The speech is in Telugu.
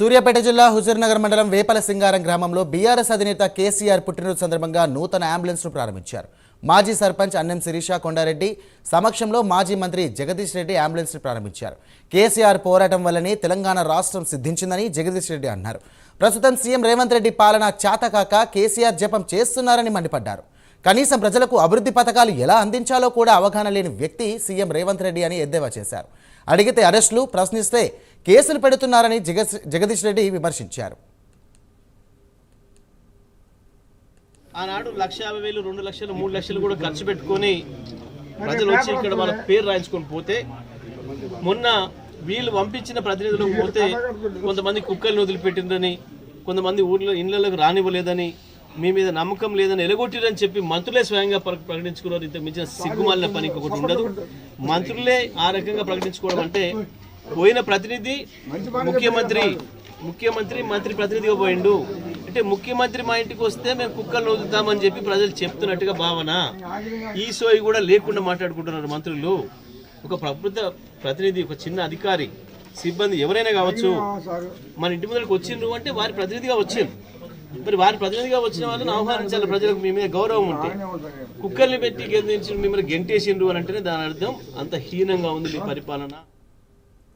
సూర్యాపేట జిల్లా హుజూర్నగర్ మండలం వేపల సింగారం గ్రామంలో బీఆర్ఎస్ అధినేత కేసీఆర్ పుట్టినరోజు సందర్భంగా నూతన అంబులెన్స్ను ప్రారంభించారు. మాజీ సర్పంచ్ అన్నం శిరీష కొండారెడ్డి సమక్షంలో మాజీ మంత్రి జగదీష్ రెడ్డి అంబులెన్స్ను ప్రారంభించారు. కేసీఆర్ పోరాటం వల్లనే తెలంగాణ రాష్ట్రం సిద్ధించిందని జగదీష్ రెడ్డి అన్నారు. ప్రస్తుతం సీఎం రేవంత్ రెడ్డి పాలన చాతకాక కేసీఆర్ జపం చేస్తున్నారని మండిపడ్డారు. కనీసం ప్రజలకు అభివృద్ధి పథకాలు ఎలా అందించాలో కూడా అవగాహన లేని వ్యక్తి సీఎం రేవంత్ రెడ్డి అని ఎద్దేవా చేశారు. అడిగితే అరెస్టులు ప్రశ్నిస్తే కేసులు పెడుతున్నారని జగదీష్ జగదీష్ రెడ్డి విమర్శించారు. ఆనాడు లక్ష యాభై వేలు రెండు లక్షలు మూడు లక్షలు కూడా ఖర్చు పెట్టుకొని ప్రజలు వచ్చి ఇక్కడ వాళ్ళ పేరు రాయించుకొని పోతే మొన్న వీళ్ళు పంపించిన ప్రతినిధులకు పోతే కొంతమంది కుక్కల్ని వదిలిపెట్టిందని కొంతమంది ఊర్లో ఇళ్ళలోకి రానివ్వలేదని మీ మీద నమ్మకం లేదని ఎలగొట్టిరని చెప్పి మంత్రులే స్వయంగా ప్రకటించుకున్నారు. ఇంత మించిన సిగ్గుమాలిన పని ఇంకొకటి ఉండదు. మంత్రులే ఆ రకంగా ప్రకటించుకోవడం అంటే పోయిన ప్రతినిధి ముఖ్యమంత్రి ముఖ్యమంత్రి మంత్రి ప్రతినిధిగా పోయిండు. అంటే ముఖ్యమంత్రి మా ఇంటికి వస్తే మేము కుక్కలను వదులుతామని చెప్పి ప్రజలు చెప్తున్నట్టుగా భావన. ఈ సోయి కూడా లేకుండా మాట్లాడుకుంటున్నారు మంత్రులు. ఒక ప్రభుత్వ ప్రతినిధి ఒక చిన్న అధికారి సిబ్బంది ఎవరైనా కావచ్చు మన ఇంటి ముందరకు వచ్చిండ్రు అంటే వారి ప్రతినిధిగా వచ్చిండ్రు. మరి వారి ప్రతినిధిగా వచ్చిన వాళ్ళని ఆహ్వానించాలి ప్రజలకు మీ మీద గౌరవం ఉంటే. కుక్కల్ని పెట్టి గెలిచి మిమ్మల్ని గెంటేసిండ్రు అని అంటేనే దాని అర్థం అంత హీనంగా ఉంది మీ పరిపాలన.